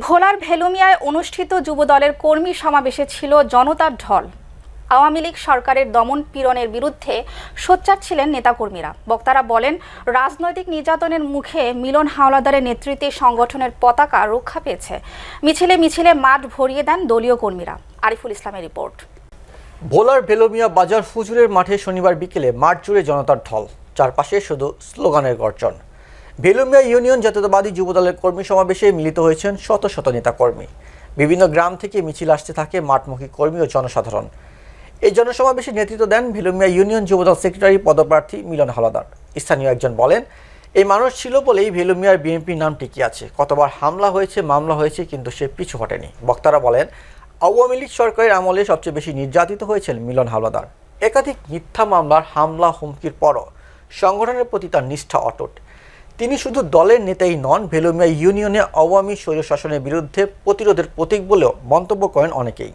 ভোলার ভেলুমিয়ায় অনুষ্ঠিত যুবদলের কর্মী সমাবেশে ছিল জনতার ঢল। আওয়ামী লীগ সরকারের দমন পীড়নের বিরুদ্ধে সোচ্চার ছিলেন নেতাকর্মীরা। বক্তারা বলেন, রাজনৈতিক নির্যাতনের মুখে মিলন হাওলাদারের নেতৃত্বে সংগঠনের পতাকা রক্ষা পেয়েছে। মিছিলে মিছিলে মাঠ ভরিয়ে দেন দলীয় কর্মীরা। আরিফুল ইসলামের রিপোর্ট। ভোলার বেলমিয়া বাজার ফুজুরের মাঠে শনিবার বিকেলে মাঠ জুড়ে জনতার ঢল। চারপাশে শুধু স্লোগানের গর্জন। বেলুমিয়া ইউনিয়ন জাতীয়তাবাদী যুবদলের কর্মী সমাবেশে মিলিত হয়েছেন শত শত নেতাকর্মী। বিভিন্ন গ্রাম থেকে মিছিল আসতে থাকে মাঠমুখী কর্মী ও জনসাধারণ। এই জনসমাবেশে নেতৃত্ব দেন ভেলুমিয়া ইউনিয়ন যুবদল সেক্রেটারি পদপ্রার্থী মিলন হালাদার স্থানীয় একজন বলেন, এই মানুষ ছিল বলেই ভেলুমিয়ার বিএনপির নাম টিকে আছে। কতবার হামলা হয়েছে, মামলা হয়েছে, কিন্তু সে পিছু হটেনি। বক্তারা বলেন, আওয়ামী লীগ সরকারের আমলে সবচেয়ে বেশি নির্যাতিত হয়েছেন মিলন হাওলাদার। একাধিক মিথ্যা মামলার হামলা হুমকির পরও সংগঠনের প্রতি তার নিষ্ঠা অটুট। তিনি শুধু দলের নেতাই নন, ভেলুমিয়া ইউনিয়নে আওয়ামী স্বৈরশাসনের বিরুদ্ধে প্রতিরোধের প্রতীক বলেও মন্তব্য করেন অনেকেই।